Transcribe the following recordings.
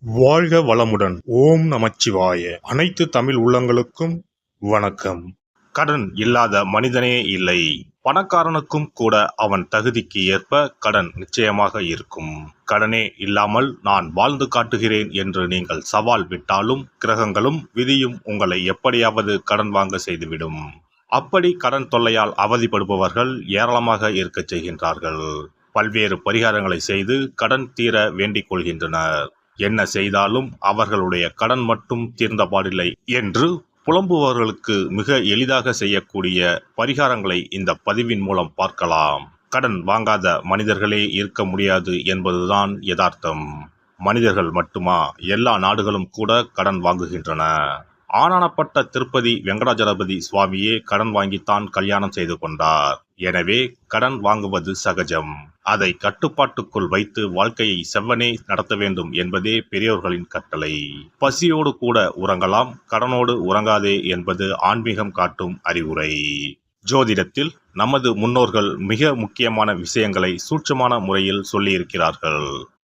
வாழ்க வளமுடன். ஓம் நமச்சிவாய. அனைத்து தமிழ் உள்ளங்களுக்கும் வணக்கம். கடன் இல்லாத மனிதனே இல்லை. பணக்காரனுக்கும் கூட அவன் தகுதிக்கு ஏற்ப கடன் நிச்சயமாக இருக்கும். கடனே இல்லாமல் நான் வாழ்ந்து காட்டுகிறேன் என்று நீங்கள் சவால் விட்டாலும் கிரகங்களும் விதியும் உங்களை எப்படியாவது கடன் வாங்க செய்துவிடும். அப்படி கடன் தொல்லையால் அவதிப்படுபவர்கள் ஏராளமாக இருக்கச் செய்கின்றார்கள். பல்வேறு பரிகாரங்களை செய்து கடன் தீர வேண்டிக் கொள்கின்றனர். என்ன செய்தாலும் அவர்களுடைய கடன் மட்டும் தீர்ந்த பாடில்லை என்று புலம்புபவர்களுக்கு மிக எளிதாக செய்யக்கூடிய பரிகாரங்களை இந்த பதிவின் மூலம் பார்க்கலாம். கடன் வாங்காத மனிதர்களே இருக்க முடியாது என்பதுதான் யதார்த்தம். மனிதர்கள் மட்டுமா? எல்லா நாடுகளும் கூட கடன் வாங்குகின்றன. ஆனானப்பட்ட திருப்பதி வெங்கடாஜலபதி சுவாமியே கடன் வாங்கித்தான் கல்யாணம் செய்து கொண்டார். எனவே கடன் வாங்குவது சகஜம். அதை கட்டுப்பாட்டுக்குள் வைத்து வாழ்க்கையை செவ்வனே நடத்த வேண்டும் என்பதே பெரியோர்களின் கட்டளை. பசியோடு கூட உறங்கலாம் கடனோடு உறங்காதே என்பது ஆன்மீகம் காட்டும் அறிவுரை. ஜோதிடத்தில் நமது முன்னோர்கள் மிக முக்கியமான விஷயங்களை சூட்சமான முறையில் சொல்லியிருக்கிறார்கள்.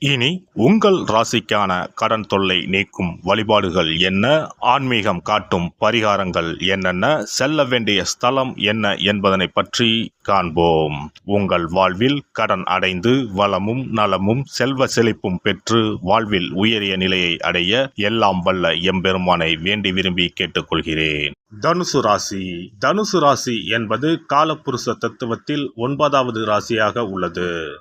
இனி உங்கள் ராசிக்கான கடன் தொல்லை நீக்கும் வழிபாடுகள் என்ன? ஆன்மீகம் காட்டும் பரிகாரங்கள் என்னென்ன? செல்ல வேண்டிய ஸ்தலம் என்ன என்பதனை பற்றி காண்போம். உங்கள் வாழ்வில் கடன் அடைந்து வளமும் நலமும் செல்வ செழிப்பும் பெற்று வாழ்வில் உயரிய நிலையை அடைய எல்லாம் வல்ல எம்பெருமானை வேண்டி விரும்பி கேட்டுக்கொள்கிறேன். தனுசு ராசி. தனுசு ராசி என்பது காலப்புருஷ தத்துவத்தில் ஒன்பதாவது ராசியாக உள்ளது.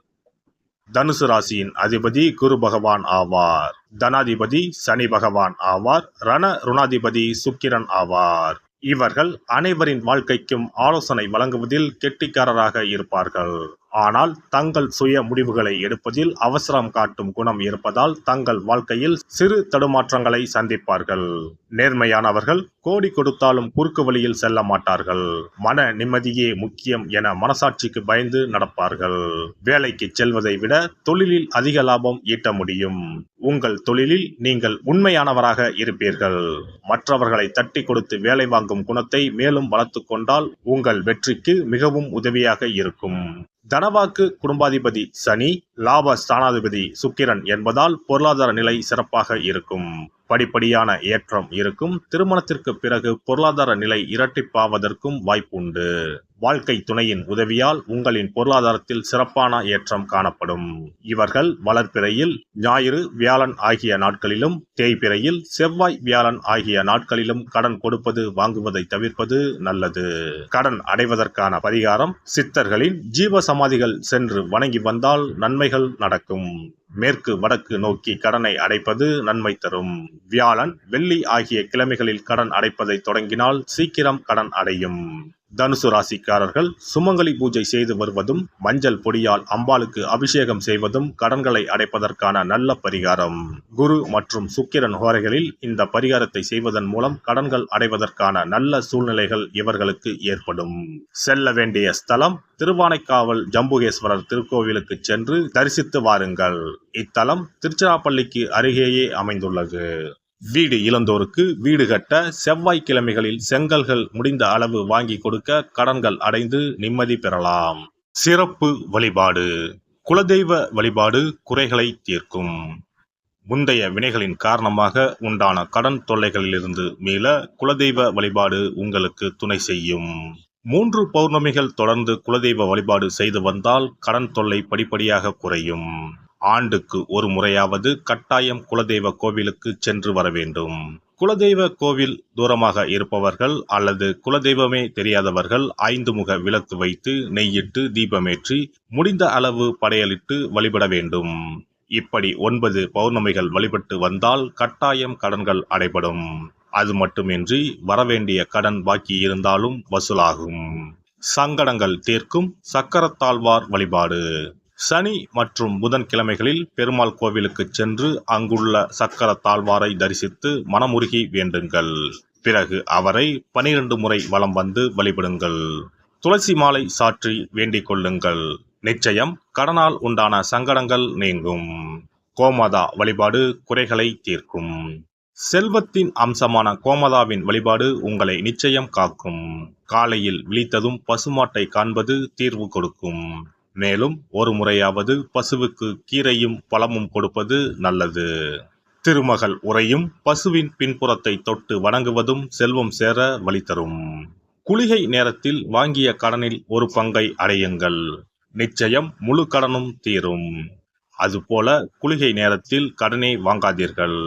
தனுசு ராசியின் அதிபதி குரு பகவான் ஆவார். தனாதிபதி சனி பகவான் ஆவார். ரண ருணாதிபதி சுக்கிரன் ஆவார். இவர்கள் அனைவரின் வாழ்க்கைக்கும் ஆலோசனை வழங்குவதில் கெட்டிக்காரராக இருப்பார்கள். ஆனால் தங்கள் சுய முடிவுகளை எடுப்பதில் அவசரம் காட்டும் குணம் இருப்பதால் தங்கள் வாழ்க்கையில் சிறு தடுமாற்றங்களை சந்திப்பார்கள். நேர்மையானவர்கள் கோடி கொடுத்தாலும் குறுக்கு வழியில் செல்ல மாட்டார்கள். மன நிம்மதியே முக்கியம் என மனசாட்சிக்கு பயந்து நடப்பார்கள். வேலைக்கு செல்வதை விட தொழிலில் அதிக லாபம் ஈட்ட முடியும். உங்கள் தொழிலில் நீங்கள் உண்மையானவராக இருப்பீர்கள். மற்றவர்களை தட்டி கொடுத்து வேலை வாங்கும் குணத்தை மேலும் வளர்த்து கொண்டால் உங்கள் வெற்றிக்கு மிகவும் உதவியாக இருக்கும். தனவாக்கு குடும்பாதிபதி சனி லாப ஸ்தானாதிபதி சுக்கிரன் என்பதால் பொருளாதார நிலை சிறப்பாக இருக்கும். படிப்படியான ஏற்றம் இருக்கும். திருமணத்திற்கு பிறகு பொருளாதார நிலை இரட்டிப்பாவதற்கும் வாய்ப்புண்டு. வாழ்க்கை துணையின் உதவியால் உங்களின் பொருளாதாரத்தில் சிறப்பான ஏற்றம் காணப்படும். இவர்கள் வளர்ப்பிறையில் ஞாயிறு வியாழன் ஆகிய நாட்களிலும் தேய்பிறையில் செவ்வாய் வியாழன் ஆகிய நாட்களிலும் கடன் கொடுப்பது வாங்குவதை தவிர்ப்பது நல்லது. கடன் அடைவதற்கான பரிகாரம் சித்தர்களின் ஜீவ சமாதிகள் சென்று வணங்கி வந்தால் நன்மை நன்மைகள் நடக்கும். மேற்கு வடக்கு நோக்கி கடனை அடைப்பது நன்மை தரும். வியாழன் வெள்ளி ஆகிய கிழமைகளில் கடன் அடைப்பதை தொடங்கினால் சீக்கிரம் கடன் அடையும். தனுசு ராசிக்காரர்கள் சுமங்கலி பூஜை செய்து வருவதும் மஞ்சள் பொடியால் அம்பாளுக்கு அபிஷேகம் செய்வதும் கடன்களை அடைப்பதற்கான நல்ல பரிகாரம். குரு மற்றும் சுக்கிரன் ஹோரைகளில் இந்த பரிகாரத்தை செய்வதன் மூலம் கடன்கள் அடைவதற்கான நல்ல சூழ்நிலைகள் இவர்களுக்கு ஏற்படும். செல்ல வேண்டிய ஸ்தலம் திருவானைக்காவல் ஜம்புகேஸ்வரர் திருக்கோவிலுக்கு சென்று தரிசித்து வாருங்கள். இத்தலம் திருச்சிராப்பள்ளிக்கு அருகேயே அமைந்துள்ளது. வீடு இழந்தோருக்கு வீடு கட்ட செவ்வாய்க்கிழமைகளில் செங்கல்கள் முடிந்த அளவு வாங்கி கொடுக்க கடன்கள் அடைந்து நிம்மதி பெறலாம். சிறப்பு வழிபாடு. குலதெய்வ வழிபாடு குறைகளை தீர்க்கும். முந்தைய வினைகளின் காரணமாக உண்டான கடன் தொல்லைகளிலிருந்து மீள குலதெய்வ வழிபாடு உங்களுக்கு துணை செய்யும். மூன்று பௌர்ணமிகள் தொடர்ந்து குலதெய்வ வழிபாடு செய்து வந்தால் கடன் தொல்லை படிப்படியாக குறையும். ஆண்டுக்கு ஒரு முறையாவது கட்டாயம் குலதெய்வ கோவிலுக்கு சென்று வர வேண்டும். குலதெய்வ கோவில் தூரமாக இருப்பவர்கள் அல்லது குலதெய்வமே தெரியாதவர்கள் ஐந்து முக விளக்கு வைத்து நெய்யிட்டு தீபமேற்றி முடிந்த அளவு படையலிட்டு வழிபட வேண்டும். இப்படி ஒன்பது பௌர்ணமிகள் வழிபட்டு வந்தால் கட்டாயம் கடன்கள் அடைபடும். அது மட்டுமின்றி வரவேண்டிய கடன் பாக்கி இருந்தாலும் வசூலாகும். சங்கடங்கள் தீர்க்கும் சக்கரத்தாழ்வார் வழிபாடு. சனி மற்றும் புதன் கிழமைகளில் பெருமாள் கோவிலுக்கு சென்று அங்குள்ள சக்கர தாழ்வாரை தரிசித்து மனமுருகி வேண்டுங்கள். பிறகு அவரை பனிரெண்டு முறை வலம் வந்து வழிபடுங்கள். துளசி மாலை சாற்றி வேண்டிக் கொள்ளுங்கள். நிச்சயம் கடனால் உண்டான சங்கடங்கள் நீங்கும். கோமதா வழிபாடு குறைகளை தீர்க்கும். செல்வத்தின் அம்சமான கோமதாவின் வழிபாடு உங்களை நிச்சயம் காக்கும். காலையில் விழித்ததும் பசுமாட்டை காண்பது தீர்வு கொடுக்கும். மேலும் ஒரு முறையாவது பசுவுக்கு கீரையும் பழமும் கொடுப்பது நல்லது. திருமகள் உரையும் பசுவின் பின்புறத்தை தொட்டு வணங்குவதும் செல்வம் சேர வழி தரும். குளிகை நேரத்தில் வாங்கிய கடனில் ஒரு பங்கை அடையுங்கள். நிச்சயம் முழு கடனும் தீரும். அதுபோல குளிகை நேரத்தில் கடனே வாங்காதீர்கள்.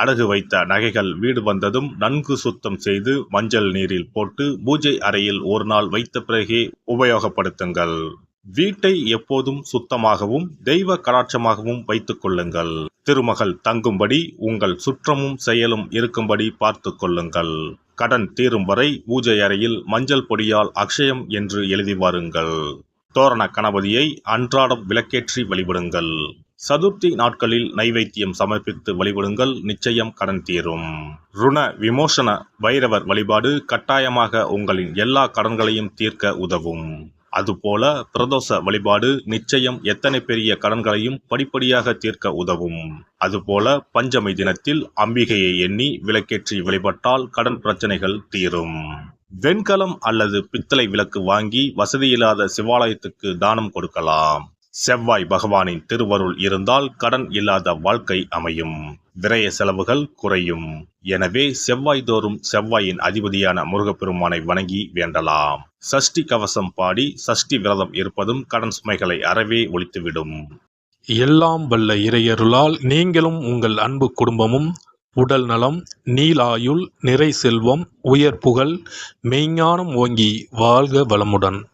அடகு வைத்த நகைகள் வீடு வந்ததும் நன்கு சுத்தம் செய்து மஞ்சள் நீரில் போட்டு பூஜை அறையில் ஒரு நாள் வைத்த பிறகே உபயோகப்படுத்துங்கள். வீட்டை எப்போதும் சுத்தமாகவும் தெய்வ கடாட்சமாகவும் வைத்துக் கொள்ளுங்கள். திருமகள் தங்கும்படி உங்கள் சுற்றமும் செயலும் இருக்கும்படி பார்த்து கொள்ளுங்கள். கடன் தீரும் வரை பூஜை அறையில் மஞ்சள் பொடியால் அக்ஷயம் என்று எழுதி வாருங்கள். தோரண கணபதியை அன்றாடம் விளக்கேற்றி வழிபடுங்கள். சதுர்த்தி நாட்களில் நைவேத்தியம் சமர்ப்பித்து வழிபடுங்கள் நிச்சயம் கடன் தீரும். ருண விமோசன வைரவர் வழிபாடு கட்டாயமாக உங்களின் எல்லா கடன்களையும் தீர்க்க உதவும். அதுபோல பிரதோஷ வழிபாடு நிச்சயம் எத்தனை பெரிய கடன்களையும் படிப்படியாக தீர்க்க உதவும். அதுபோல பஞ்சமை தினத்தில் அம்பிகையை எண்ணி விளக்கேற்றி வழிபட்டால் கடன் பிரச்சனைகள் தீரும். வெண்கலம் அல்லது பித்தளை விளக்கு வாங்கி வசதியில்லாத சிவாலயத்துக்கு தானம் கொடுக்கலாம். செவ்வாய் பகவானின் திருவருள் இருந்தால் கடன் இல்லாத வாழ்க்கை அமையும். விரய செலவுகள் குறையும். எனவே செவ்வாய் தோறும் செவ்வாயின் அதிபதியான முருகப்பெருமானை வணங்கி வேண்டலாம். சஷ்டி கவசம் பாடி சஷ்டி விரதம் இருப்பதும் கடன் சுமைகளை அறவே ஒழித்துவிடும். எல்லாம் வல்ல இறையருளால் நீங்களும் உங்கள் அன்பு குடும்பமும் உடல் நலம் நீலாயுள் நிறை செல்வம் உயர் புகழ் மெய்ஞானம் ஓங்கி வாழ்க வளமுடன்.